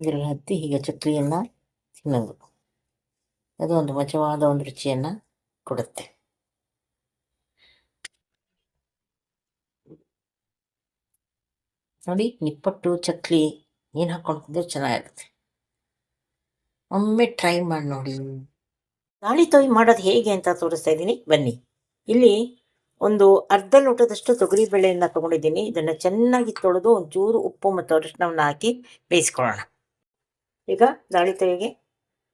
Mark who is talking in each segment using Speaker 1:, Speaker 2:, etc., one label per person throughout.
Speaker 1: ಇದರಲ್ಲಿ ಹತ್ತಿ ಹೀಗೆ ಚಕ್ಲಿಯನ್ನು ತಿನ್ನೋದು. ಅದು ಒಂದು ಮಜವಾದ ಒಂದು ರುಚಿಯನ್ನು ಕೊಡುತ್ತೆ. ನೋಡಿ, ನಿಪ್ಪಟ್ಟು, ಚಕ್ಲಿ ಏನು ಹಾಕೊಂಡು ತಿಂದ್ರೆ ಚೆನ್ನಾಗಿರುತ್ತೆ. ಒಮ್ಮೆ ಟ್ರೈ ಮಾಡಿ ನೋಡಿ. ಗಾಳಿ ತೊಯ್ ಮಾಡೋದು ಹೇಗೆ ಅಂತ ತೋರಿಸ್ತಾ ಇದ್ದೀನಿ. ಬನ್ನಿ. ಇಲ್ಲಿ ಒಂದು ಅರ್ಧ ಲೋಟದಷ್ಟು ತೊಗರಿ ಬೇಳೆಯನ್ನು ತೊಗೊಂಡಿದ್ದೀನಿ. ಇದನ್ನು ಚೆನ್ನಾಗಿ ತೊಳೆದು ಒಂಚೂರು ಉಪ್ಪು ಮತ್ತು ಅರಿಶಿನವನ್ನು ಹಾಕಿ ಬೇಯಿಸ್ಕೊಳ್ಳೋಣ. ಈಗ ದಾಳಿತೆಗೆ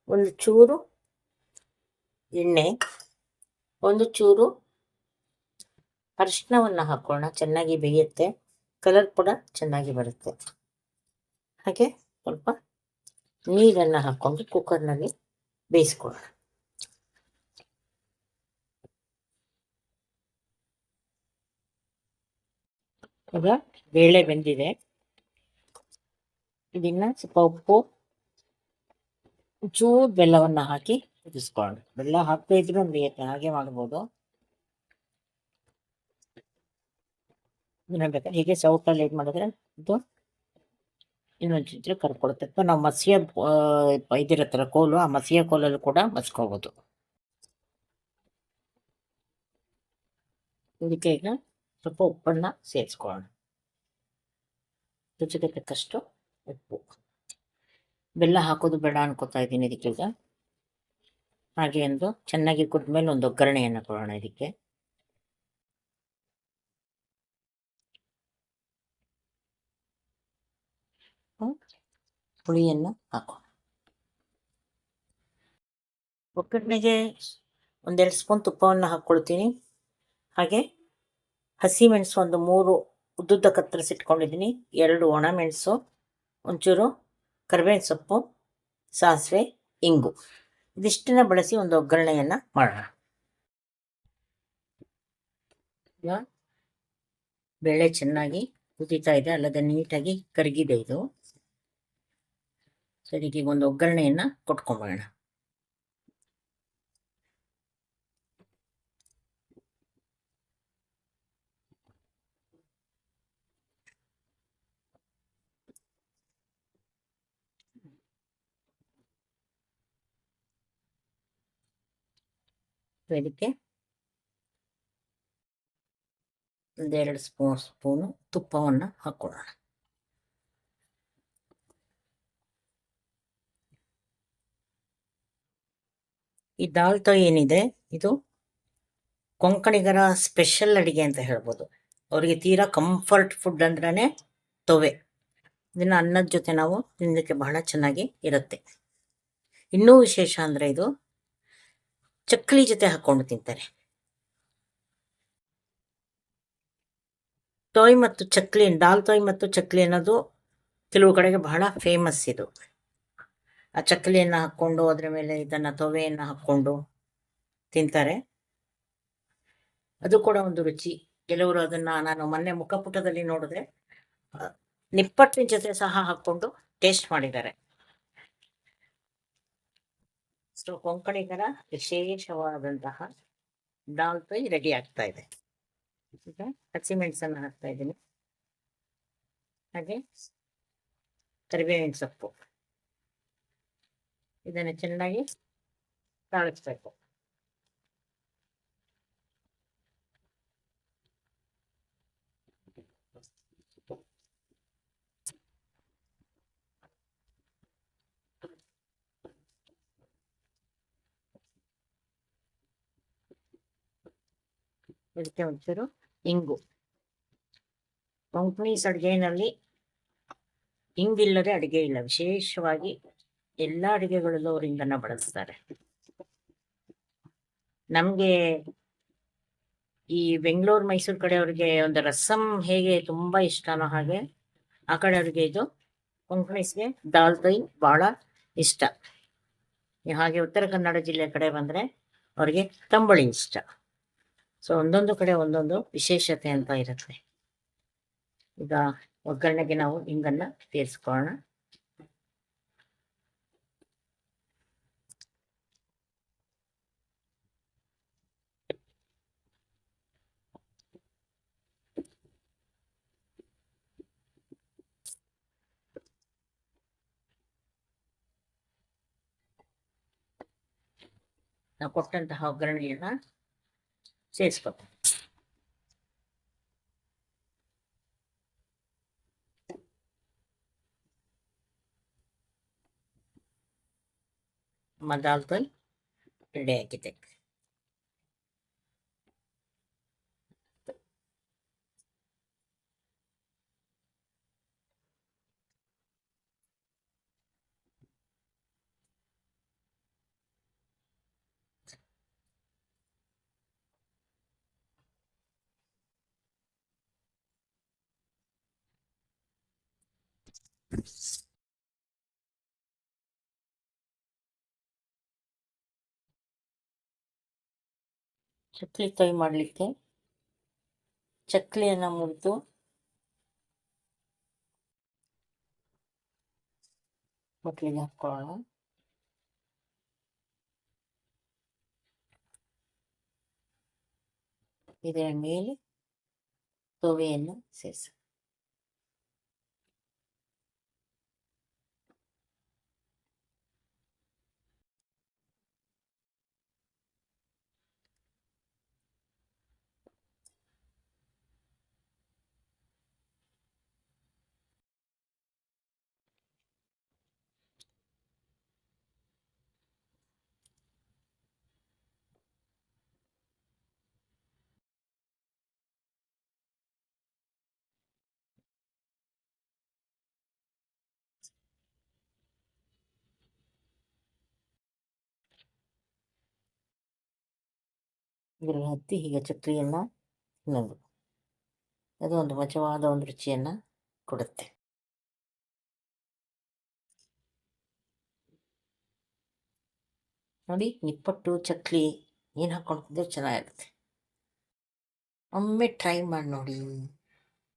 Speaker 1: ಒಂದು ಚೂರು ಎಣ್ಣೆ, ಒಂದು ಚೂರು ಅರಿಶಿನವನ್ನು ಹಾಕೋಣ. ಚೆನ್ನಾಗಿ ಬೇಯುತ್ತೆ. ಕಲರ್ ಕೂಡ ಚೆನ್ನಾಗಿ ಬರುತ್ತೆ. ಹಾಗೆ ಸ್ವಲ್ಪ ನೀರನ್ನು ಹಾಕ್ಕೊಂಡು ಕುಕ್ಕರ್ನಲ್ಲಿ ಬೇಯಿಸ್ಕೊಳ್ಳೋಣ. ಈಗ ಬೇಳೆ ಬೆಂದಿದೆ. ಇದನ್ನ ಸ್ವಲ್ಪ ಉಪ್ಪು ಚೂರು ಬೆಲ್ಲವನ್ನ ಹಾಕಿ ಕುದಿಸ್ಕೊಳ್ಳೋಣ. ಬೆಲ್ಲ ಹಾಕದೇ ಇದ್ರೂ ಬೇಯುತ್ತೆ ಹಾಗೆ ಮಾಡ್ಬೋದು. ಬೇಕಾದ್ರೆ ಹೀಗೆ ಸೌಟಲ್ಲಿ ಇದು ಮಾಡಿದ್ರೆ ಇದು ಇನ್ನೊಂದು ಚಿತ್ರ ಕರ್ಕೊಡುತ್ತೆ ಅಥವಾ ನಾವು ಮಸಿಯ ಇದಿರತ್ತರ ಕೋಲು, ಆ ಮಸಿಯ ಕೋಲಲ್ಲೂ ಕೂಡ ಮಸ್ಕೋಬೋದು. ಇದಕ್ಕೆ ಈಗ ಸ್ವಲ್ಪ ಉಪ್ಪನ್ನು ಸೇರಿಸ್ಕೊಳ್ಳೋಣ. ರುಚಿಗೆ ತಕ್ಕಷ್ಟು ಉಪ್ಪು. ಬೆಲ್ಲ ಹಾಕೋದು ಬೇಡ ಅನ್ಕೋತಾ ಇದ್ದೀನಿ ಇದಕ್ಕೀಗ ಹಾಗೆ ಒಂದು ಚೆನ್ನಾಗಿ ಕುದ್ಮೇಲೆ ಒಂದು ಒಗ್ಗರಣೆಯನ್ನು ಕೊಡೋಣ ಇದಕ್ಕೆ. ಹುಳಿಯನ್ನು ಹಾಕೋಣ. ಒಗ್ಗರಣೆಗೆ ಒಂದೆರಡು ಸ್ಪೂನ್ ತುಪ್ಪವನ್ನು ಹಾಕ್ಕೊಳ್ತೀನಿ. ಹಾಗೆ ಹಸಿಮೆಣಸು ಒಂದು ಮೂರು ಉದ್ದುದ್ದ ಕತ್ತರಿಸಿಟ್ಕೊಂಡಿದ್ದೀನಿ. ಎರಡು ಒಣ ಮೆಣಸು, ಒಂಚೂರು ಕರಿಬೇವಿನ ಸೊಪ್ಪು, ಸಾಸಿವೆ, ಇಂಗು. ಇದಿಷ್ಟನ್ನ ಬಳಸಿ ಒಂದು ಒಗ್ಗರಣೆಯನ್ನು ಮಾಡೋಣ. ಬೇಳೆ ಚೆನ್ನಾಗಿ ಕುದೀತಾ ಇದೆ, ಅಲ್ಲದೆ ನೀಟಾಗಿ ಕರಗಿದೆ ಇದು. ಸರಿಗೆ ಒಂದು ಒಗ್ಗರಣೆಯನ್ನು ಕೊಟ್ಕೊಂಬೋಣ ಇದಕ್ಕೆ ಒಂದೆರಡು ಸ್ಪೂನ್ ಸ್ಪೂನು ತುಪ್ಪವನ್ನು ಹಾಕೊಳ್ಳೋಣ. ಈ ದಾಲ್ತೋ ಏನಿದೆ? ಇದು ಕೊಂಕಣಿಗರ ಸ್ಪೆಷಲ್ ಅಡಿಗೆ ಅಂತ ಹೇಳ್ಬೋದು. ಅವರಿಗೆ ತೀರಾ ಕಂಫರ್ಟ್ ಫುಡ್ ಅಂದ್ರೆ ತೊವೆ. ಇದನ್ನು ಅನ್ನದ ಜೊತೆ ನಾವು ತಿನ್ನಲಿಕ್ಕೆ ಬಹಳ ಚೆನ್ನಾಗಿ ಇರುತ್ತೆ. ಇನ್ನೂ ವಿಶೇಷ ಅಂದರೆ ಇದು ಚಕ್ಲಿ ಜೊತೆ ಹಾಕ್ಕೊಂಡು ತಿಂತಾರೆ. ತೊಯ್ ಮತ್ತು ಚಕ್ಲಿ ದಾಲ್ ತೊಯ್ ಮತ್ತು ಚಕ್ಲಿ ಅನ್ನೋದು ಕೆಲವು ಕಡೆಗೆ ಬಹಳ ಫೇಮಸ್ ಇದು. ಆ ಚಕ್ಕಲಿಯನ್ನು ಹಾಕ್ಕೊಂಡು ಅದರ ಮೇಲೆ ಇದನ್ನು ತೊವೆಯನ್ನು ಹಾಕ್ಕೊಂಡು ತಿಂತಾರೆ. ಅದು ಕೂಡ ಒಂದು ರುಚಿ. ಕೆಲವರು ಅದನ್ನು ನಾನು ಮೊನ್ನೆ ಮುಖಪುಟದಲ್ಲಿ ನೋಡಿದ್ರೆ ನಿಪ್ಪಟ್ಟಿನ ಜೊತೆ ಸಹ ಹಾಕ್ಕೊಂಡು ಟೇಸ್ಟ್ ಮಾಡಿದ್ದಾರೆ. ಸೊ ಕೊಂಕಣಿಗರ ವಿಶೇಷವಾದಂತಹ ದಾಲ್ ಫ್ರೈ ರೆಡಿ ಆಗ್ತಾ ಇದೆ. ಈಗ ಹಸಿಮೆಣಸನ್ನು ಹಾಕ್ತಾ ಇದ್ದೀನಿ. ಹಾಗೆ ಕರಿಬೇವಿನ ಸೊಪ್ಪು. ಇದನ್ನು ಚೆನ್ನಾಗಿ ತಾಳಿಸ್ಬೇಕು. ಇದಕ್ಕೆ ಒಂಚೂರು ಇಂಗು ಕೊಂಕಣೀಸ್ ಅಡುಗೆನಲ್ಲಿ ಇಂಗಿಲ್ಲದೆ ಅಡುಗೆ ಇಲ್ಲ ವಿಶೇಷವಾಗಿ ಎಲ್ಲ ಅಡುಗೆಗಳಲ್ಲೂ ಅವರು ಇಂಗನ್ನ ಬಳಸ್ತಾರೆ ನಮಗೆ ಈ ಬೆಂಗಳೂರು ಮೈಸೂರು ಕಡೆಯವ್ರಿಗೆ ಒಂದು ರಸಂ ಹೇಗೆ ತುಂಬ ಇಷ್ಟನೋ ಹಾಗೆ ಆ ಕಡೆ ಅವ್ರಿಗೆ ಇದು ಕೊಂಕಣಿಸ್ಗೆ ದಾಲ್ ತೈ ಭಾಳ ಇಷ್ಟ ಹಾಗೆ ಉತ್ತರ ಕನ್ನಡ ಜಿಲ್ಲೆ ಕಡೆ ಬಂದರೆ ಅವ್ರಿಗೆ ತಂಬಳಿ ಇಷ್ಟ ಸೊ ಒಂದೊಂದು ಕಡೆ ಒಂದೊಂದು ವಿಶೇಷತೆ ಅಂತ ಇರುತ್ತೆ. ಈಗ ಒಗ್ಗರಣೆಗೆ ನಾವು ಹಿಂಗನ್ನ ಸೇರಿಸ್ಕೊಳ್ಳೋಣ. ನಾವು ಕೊಟ್ಟಂತಹ ಒಗ್ಗರಣೆಯನ್ನ ಸೇರಿಸ್ಬೇಕು ನಮ್ಮ ದಾಲ್ ತೊಯ್ ರೆಡಿ ಆಗಿದೆ ಚಕ್ಲಿ ತೊಯ್ ಮಾಡಲಿಕ್ಕೆ ಚಕ್ಲಿಯನ್ನು ಮುರಿದು ಬಟ್ಲಿಗೆ ಹಾಕ್ಕೊಳ್ಳೋಣ ಇದರ ಮೇಲೆ ತೊವೆಯನ್ನು ಸೇರಿಸ ಇದರಲ್ಲಿ ಹತ್ತಿ ಹೀಗೆ ಚಕ್ಲಿಯನ್ನು ತಿನ್ನೋದು. ಅದು ಒಂದು ಮಚವಾದ ಒಂದು ರುಚಿಯನ್ನು ಕೊಡುತ್ತೆ. ನೋಡಿ, ನಿಪ್ಪಟ್ಟು, ಚಕ್ಲಿ ಏನು ಹಾಕ್ಕೊಂಡು ತಿಂದ್ರೆ ಚೆನ್ನಾಗಿರುತ್ತೆ. ಒಮ್ಮೆ ಟ್ರೈ ಮಾಡಿ ನೋಡಿ